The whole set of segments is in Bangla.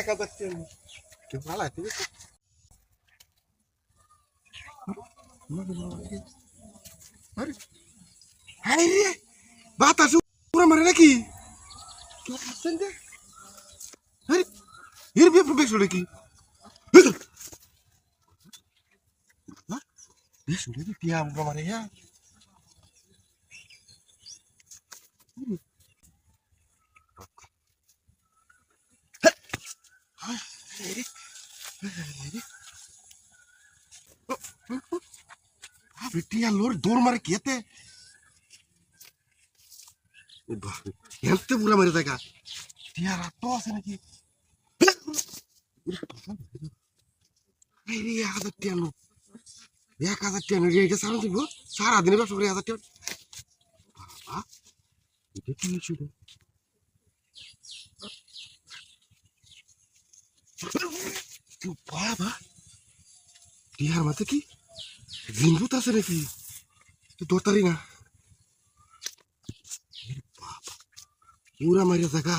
এক হাজার টাকা কেউ ভালো আছে আরে আরে রে বাতাস পুরো মারে নাকি কেউ আসছেন যে আরে এর বিয়ে বেশ নাকি বেশ নাকি টিয়া আমরা মারে হ্যাঁ টিয়া লোর দৌড় মারে কেতে হেলতে পুরা মারে দেখা। টিয়া রাত আছে নাকি? এক হাজার টিয়া লোক। এক হাজার টিয়া রে এটা সারা দিব টিয়া বাবা টিয়ার মাথা কি জিনভূত আছে নাকি? তো দোতারি না। বাবা পুরা মারি জাগা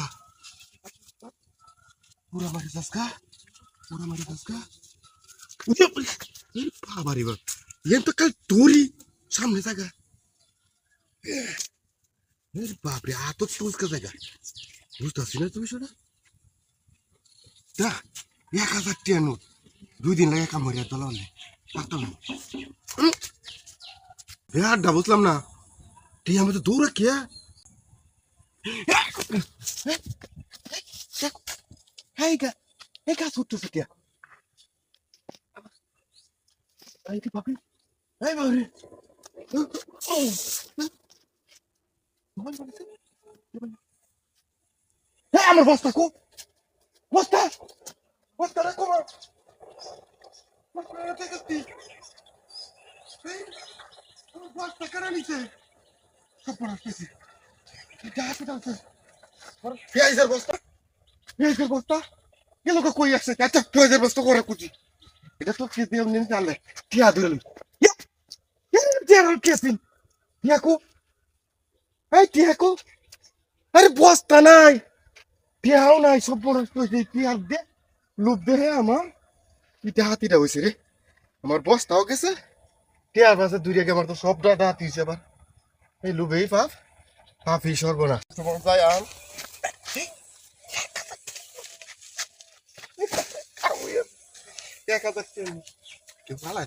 পুরা মারি জাসকা পুরা মারি জাসকা বাবা রে বাবা এন তো কাল তোরি সামনে জাগা এরে আত তুলকা জায়গা বুঝতে পারছি না তুমি শোনা? দা এক হাজার টিয়া নোট দুই দিন লাগে কাম হরিয়া তোলা হলে পারতাম না। আড্ডা বুঝলাম না। টিয়া আমাদের দৌড়া কে এই গা, এই এই বাপরে এই বাপরে আমার বস্তা কো, বস্তা। বস্তা রাখো আমার বস্তা রাখতে গেছি এই আমার বস্তা কারা নিচে সব পড়া আসতেছে যা হাতে ডালছে পেঁয়াজের বস্তা পেঁয়াজের বস্তা গেল কই আসছে আচ্ছা পেঁয়াজের বস্তা করে কুচি এটা তো খেতে এমনি জানলে টিয়া ধরে লই টিয়া কেসিন টিয়াকু এই টিয়াকু আরে বস্তা নাই টিয়াও নাই সব বড় হয়েছে টিয়ার দে লোভ দেহে আমার ইটা হাতিটা হয়েছে রে আমার বস্তাও গেছে। টিয়ার পাশে দুই রেখে আমার তো সব দাদা হাতি হয়েছে আবার এই লোভেই পাপ। পাপই সর্বনাশ তোমার যাই আন। এক হাজার কেউ ভালো